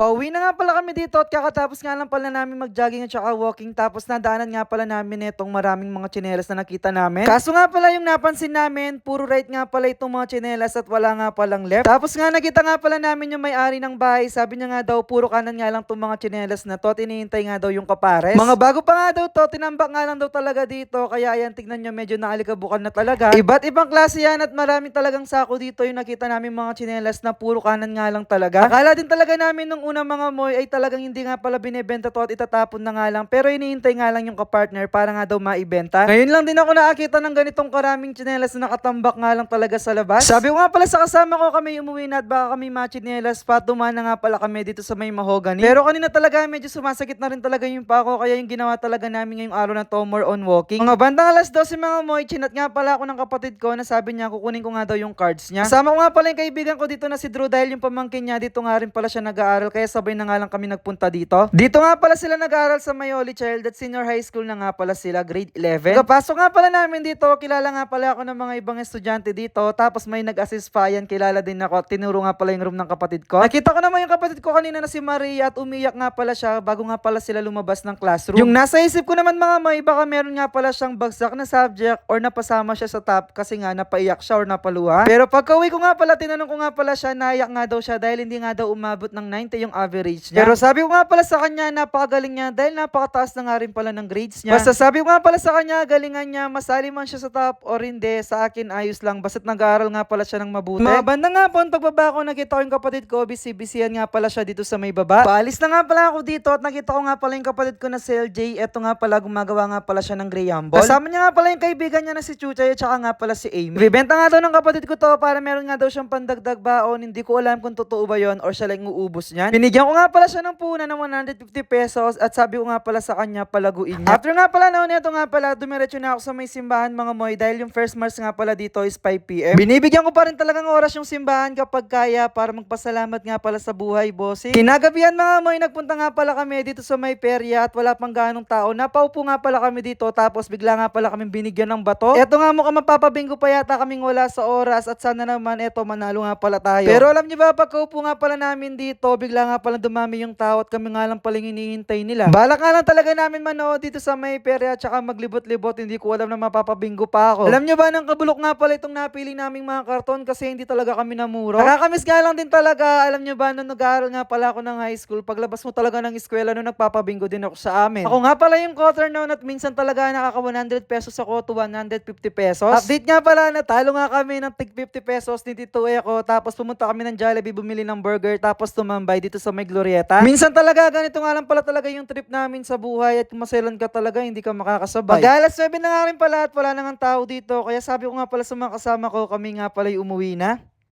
Pauwi na nga pala kami dito at kakatapos nga lang pala namin mag-jogging at saka walking tapos nadaanan nga pala namin itong maraming mga tsinelas na nakita namin. Kaso nga pala yung napansin namin, puro right nga pala itong mga tsinelas at wala nga palang left. Tapos nga nakita nga pala namin yung may-ari ng bahay, sabi niya nga daw puro kanan nga lang itong mga tsinelas na to at iniintay nga daw yung kapares. Mga bago pa nga daw to, tinambak nga lang daw talaga dito kaya ayan tignan nyo medyo naalikabukan na talaga. Iba't ibang klase yan at marami talagang sako dito yung nakita namin mga tsinelas na puro kanan nga lang talaga. Akala din talaga namin nung unang mga moy ay talagang hindi nga pala binebenta to at itatapon na nga lang. Pero iniintay nga lang yung kapartner para nga daw maibenta. Ngayon lang din ako nakakita ng ganitong karaming tsinelas na nakatambak nga lang talaga sa labas. Sabi ko nga pala sa kasama ko kami umuwi na at baka kami machinelas pa. Dumaan na nga pala kami dito sa may mahogany. Pero kanina talaga medyo sumasakit na rin talaga yung pako kaya yung ginawa talaga namin ngayong araw na to more on walking. Mga bandang alas 12 mga moy, chinat nga pala ako ng kapatid ko na sabi niya kukunin ko nga daw yung cards niya. Kasama ko nga pala yung kaibigan ko dito na si Drew dahil yung pamangkin niya dito nga rin pala siya nag-aaral kaya sabay na nga lang kami nagpunta dito. Dito nga pala sila nag-aaral sa Mayoli Child at senior high school na nga pala sila, grade 11. Pagkapasok nga pala namin dito, kilala nga pala ako ng mga ibang estudyante dito tapos may nag-assist pa yan, kilala din ako tinuro nga pala yung room ng kapatid ko. Nakita ko naman yung kapatid ko kanina na si Maria at umiyak nga pala siya bago nga pala sila lumabas ng classroom. Yung nasa isip ko naman mga may baka meron nga pala siyang bagsak na subject or napasama siya sa top kasi nga napaiyak siya or napaluha. Pero pagka ko nga pala, tinanong ko nga pala siya, naiyak nga daw siya dahil hindi nga daw umabot ng 90 yung average niya. Pero sabi ko nga pala sa kanya, napakagaling niya dahil napakataas na nga rin pala ng grades niya. Basta sabi ko nga pala sa kanya, galingan niya, masali man siya sa top or hindi, sa akin ayos lang. Basta't nag-aaral nga pala siya ng mabuti. Mga banda nga po, pagbaba ko, nakita ko yung kapatid ko, busy-busyhan nga pala siya dito sa may baba. Paalis na nga pala ako dito at nakita ko nga pala yung kapatid ko na si LJ. Eto nga pala, gumagawa nga pala siya ng Graham Ball. Kasama niya nga pala yung kaibigan niya na si Chuchay at saka nga pala si Amy. Ibibenta nga daw ng kapatid ko to para meron nga daw siyang pandagdag baon. Hindi ko alam kung totoo ba yon or siya lang uubos niyan. Binigyan ko nga pala siya ng puna ng 150 pesos at sabi ko nga pala sa kanya palaguin niya. After nga pala noon, ito nga pala, dumiretso na ako sa may simbahan mga moy dahil yung first mass nga pala dito is 5pm. Binibigyan ko pa rin talagang oras yung simbahan kapag kaya para magpasalamat nga pala sa buhay, bossing. Kinagabihan mga moy, nagpunta nga pala kami dito sa may perya at wala pang ganong tao. Napaupo nga pala kami dito tapos bigla nga pala kami binigyan ng bato. Eto nga mukhang mapapabinggo pa yata kaming wala sa oras at sana naman eto manalo nga pala tayo. Pero alam niyo ba, pagkaupo nga pala namin dito, bigla nga pala dumami yung tao at kami nga lang pala yung hinihintay nila. Balak nga lang talaga namin manood dito sa may perya at saka maglibot-libot. Hindi ko alam na mapapabinggo pa ako. Alam niyo ba, nang kabulok nga pala itong napili naming mga karton kasi hindi talaga kami namuro. Nakakamiss nga lang din talaga. Alam niyo ba, nung nag-aaral nga pala ako ng high school, paglabas mo talaga ng eskwela, nung nagpapabinggo din ako sa amin. Ako nga pala yung quarter noon at minsan talaga nakaka 100 pesos ako to 150 pesos. Update nga pala, natalo nga kami ng tig 50 pesos ni Tito ako. Tapos pumunta kami ng Jollibee, bumili ng burger, tapos tumambay dito sa may Glorieta. Minsan talaga, ganito nga lang pala talaga yung trip namin sa buhay at kung maselan ka talaga, hindi ka makakasabay. Mag-alas 7 na nga rin pala at wala nang tao dito. Kaya sabi ko nga pala sa mga kasama ko, kami nga pala umuwi na.